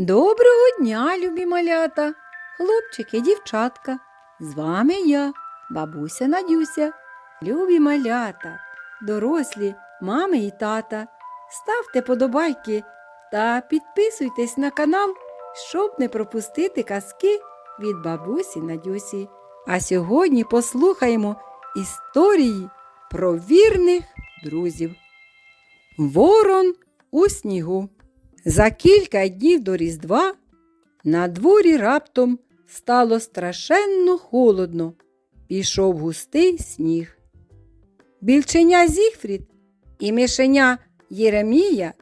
Доброго дня, любі малята, хлопчики, дівчатка. З вами я, бабуся Надюся, любі малята, дорослі, мами і тата. Ставте подобайки та підписуйтесь на канал, щоб не пропустити казки від бабусі Надюсі. А сьогодні послухаємо історії про вірних друзів. Ворон у снігу. За кілька днів до Різдва на дворі раптом стало страшенно холодно. Пішов густий сніг. Більченя Зігфрід і мишеня Єремія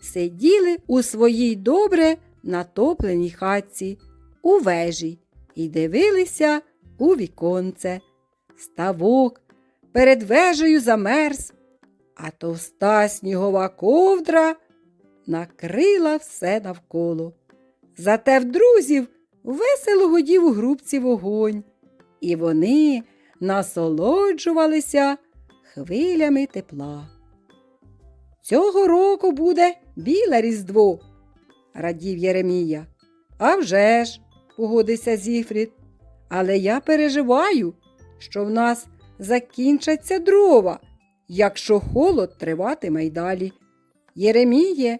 сиділи у своїй добре натопленій хатці у вежі і дивилися у віконце. Ставок перед вежею замерз, а товста снігова ковдра накрила все навколо. Зате в друзів весело годів у грубці вогонь, і вони насолоджувалися хвилями тепла. Цього року буде біле різдво, радів Єремія. «А вже ж», – погодився Зіфрід, але я переживаю, що в нас закінчаться дрова, якщо холод триватиме й далі. Єреміє,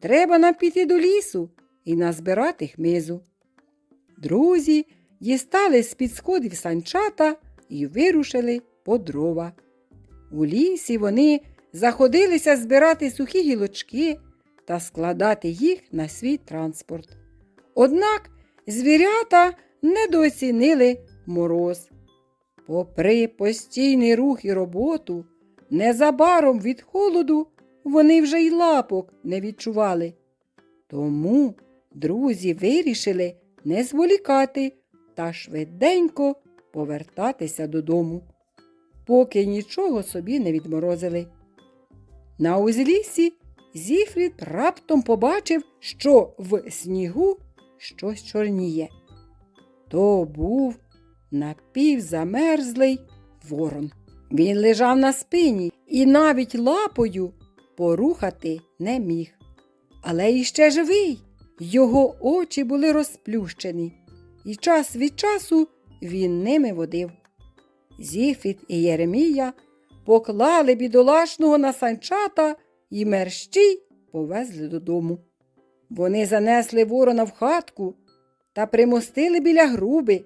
треба нам піти до лісу і назбирати хмизу. Друзі дістали з-під сходів санчата і вирушили по дрова. У лісі вони заходилися збирати сухі гілочки та складати їх на свій транспорт. Однак звірята недооцінили мороз. Попри постійний рух і роботу, незабаром від холоду вони вже й лапок не відчували. Тому друзі вирішили не зволікати та швиденько повертатися додому, поки нічого собі не відморозили. На узліссі Зіфрід раптом побачив, що в снігу щось чорніє. То був напівзамерзлий ворон. Він лежав на спині і навіть лапою порухати не міг. Але іще живий. Його очі були розплющені, і час від часу він ними водив. Зіфіт і Єремія поклали бідолашного на санчата і мерщій повезли додому. Вони занесли ворона в хатку та примостили біля груби.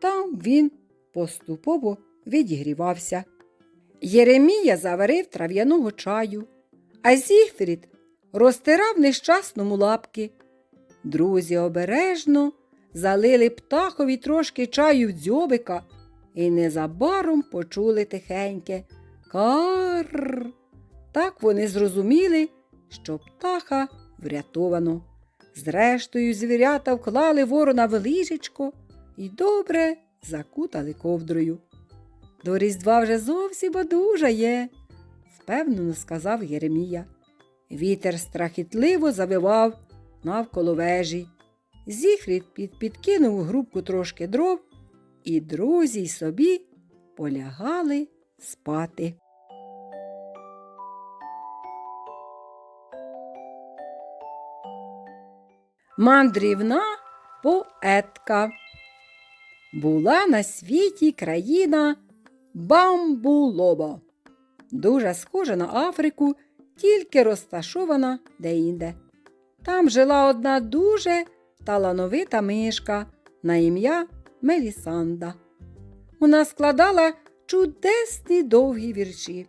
Там він поступово відігрівався. Єремія заварив трав'яного чаю, а Зігфрід розтирав нещасному лапки. Друзі обережно залили птахові трошки чаю в дзьобика і незабаром почули тихеньке кар. Так вони зрозуміли, що птаха врятовано. Зрештою, звірята вклали ворона в ліжечко і добре закутали ковдрою. До Різдва вже зовсім одужає, впевнено сказав Єремія. Вітер страхітливо завивав навколо вежі. Зіфрід під, підкинув грубку трошки дров, і друзі й собі полягали спати. Мандрівна поетка. Була на світі країна Бамбулоба. Дуже схожа на Африку, тільки розташована деінде. Там жила одна дуже талановита мишка на ім'я Мелісанда. Вона складала чудесні довгі вірші.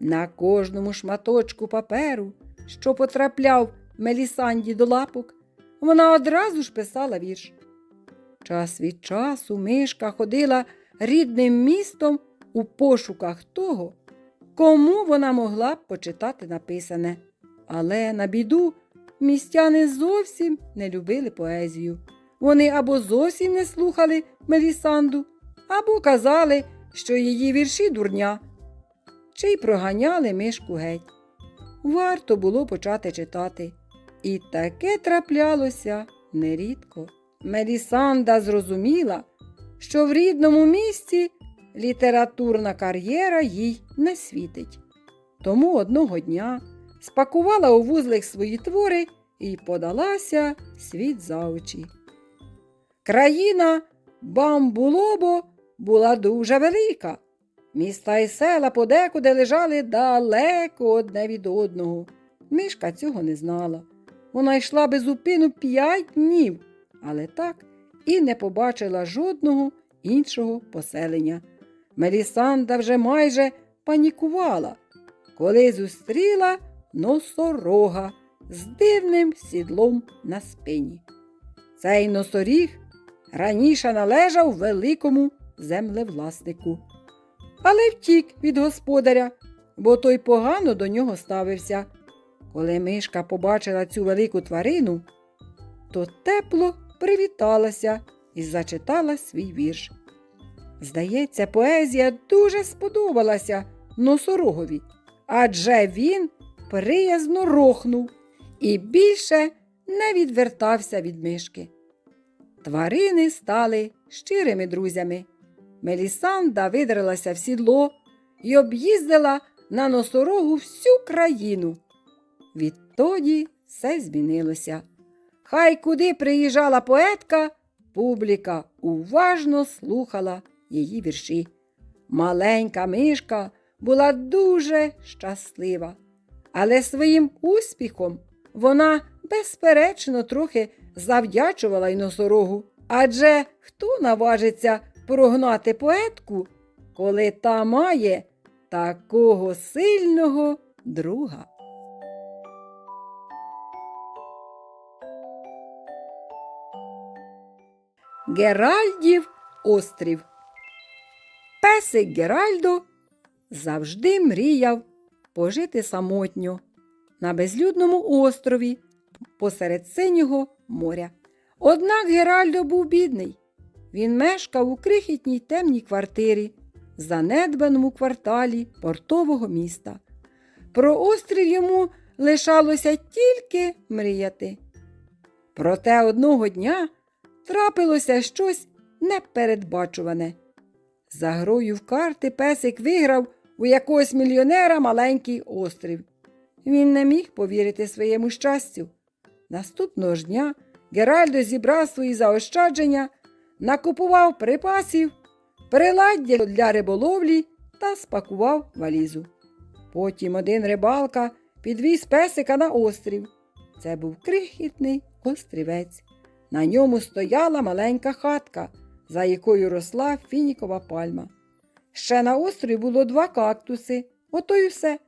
На кожному шматочку паперу, що потрапляв Мелісанді до лапок, вона одразу ж писала вірш. Час від часу мишка ходила рідним містом у пошуках того, кому вона могла б почитати написане. Але на біду містяни зовсім не любили поезію. Вони або зовсім не слухали Мелісанду, або казали, що її вірші дурня, чи й проганяли мишку геть. Варто було почати читати. І таке траплялося нерідко. Мелісанда зрозуміла, що в рідному місті літературна кар'єра їй не світить. Тому одного дня спакувала у вузлик свої твори і подалася світ за очі. Країна Бамбулобо була дуже велика. Міста і села подекуди лежали далеко одне від одного. Мишка цього не знала. Вона йшла без упину п'ять днів, але так і не побачила жодного іншого поселення. Мелісанда вже майже панікувала, коли зустріла носорога з дивним сідлом на спині. Цей носоріг раніше належав великому землевласнику, але втік від господаря, бо той погано до нього ставився. Коли мишка побачила цю велику тварину, то тепло привіталася і зачитала свій вірш. Здається, поезія дуже сподобалася носорогові, адже він приязно рохнув і більше не відвертався від мишки. Тварини стали щирими друзями. Мелісанда видралася в сідло і об'їздила на носорогу всю країну. Відтоді все змінилося. Хай куди приїжджала поетка, публіка уважно слухала її вірші. Маленька мишка була дуже щаслива, але своїм успіхом вона, безперечно, трохи завдячувала й носорогу. Адже хто наважиться прогнати поетку, коли та має такого сильного друга? Геральдів острів. Песик Геральдо завжди мріяв пожити самотньо на безлюдному острові посеред синього моря. Однак Геральдо був бідний. Він мешкав у крихітній темній квартирі, занедбаному кварталі портового міста. Про острів йому лишалося тільки мріяти. Проте одного дня трапилося щось непередбачуване. За грою в карти песик виграв у якогось мільйонера маленький острів. Він не міг повірити своєму щастю. Наступного ж дня Геральдо зібрав свої заощадження, накупував припасів, приладдя для риболовлі та спакував валізу. Потім один рибалка підвіз песика на острів. Це був крихітний острівець. На ньому стояла маленька хатка, за якою росла фінікова пальма. Ще на острові було два кактуси, ото й все.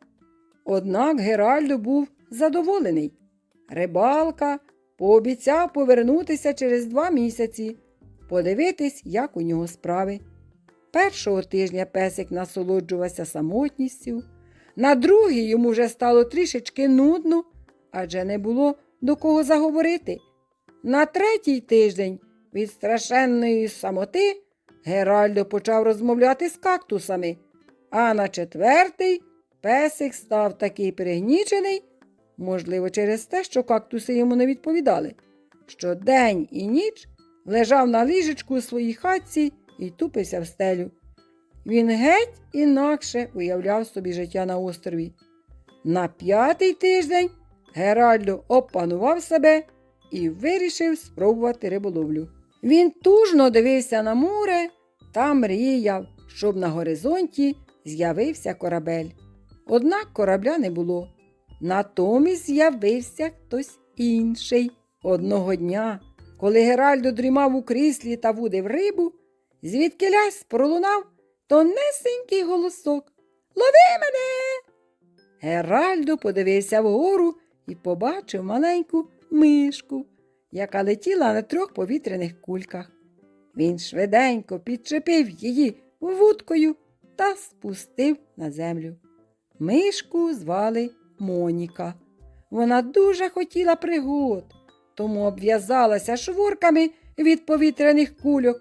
Однак Геральдо був задоволений. Рибалка пообіцяв повернутися через два місяці, подивитись, як у нього справи. Першого тижня песик насолоджувався самотністю, на другий йому вже стало трішечки нудно, адже не було до кого заговорити. На третій тиждень від страшенної самоти Геральдо почав розмовляти з кактусами, а на четвертий песик став такий пригнічений, можливо, через те, що кактуси йому не відповідали, що день і ніч лежав на ліжечку у своїй хатці і тупився в стелю. Він геть інакше уявляв собі життя на острові. На п'ятий тиждень Геральдо опанував себе і вирішив спробувати риболовлю. Він тужно дивився на море та мріяв, щоб на горизонті з'явився корабель. Однак корабля не було. Натомість з'явився хтось інший. Одного дня, коли Геральдо дрімав у кріслі та вудив рибу, звідки лясь пролунав тонесенький голосок. Лови мене! Геральдо подивився вгору і побачив маленьку мишку, яка летіла на трьох повітряних кульках. Він швиденько підчепив її вудкою та спустив на землю. Мишку звали Моніка. Вона дуже хотіла пригод, тому обв'язалася шворками від повітряних кульок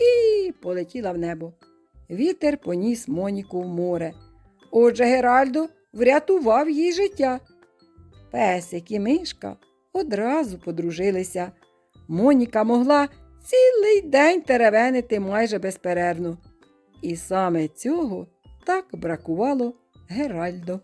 і полетіла в небо. Вітер поніс Моніку в море. Отже, Геральдо врятував їй життя. Песик і мишка одразу подружилися. Моніка могла цілий день теревенити майже безперервно. І саме цього так бракувало Геральдо.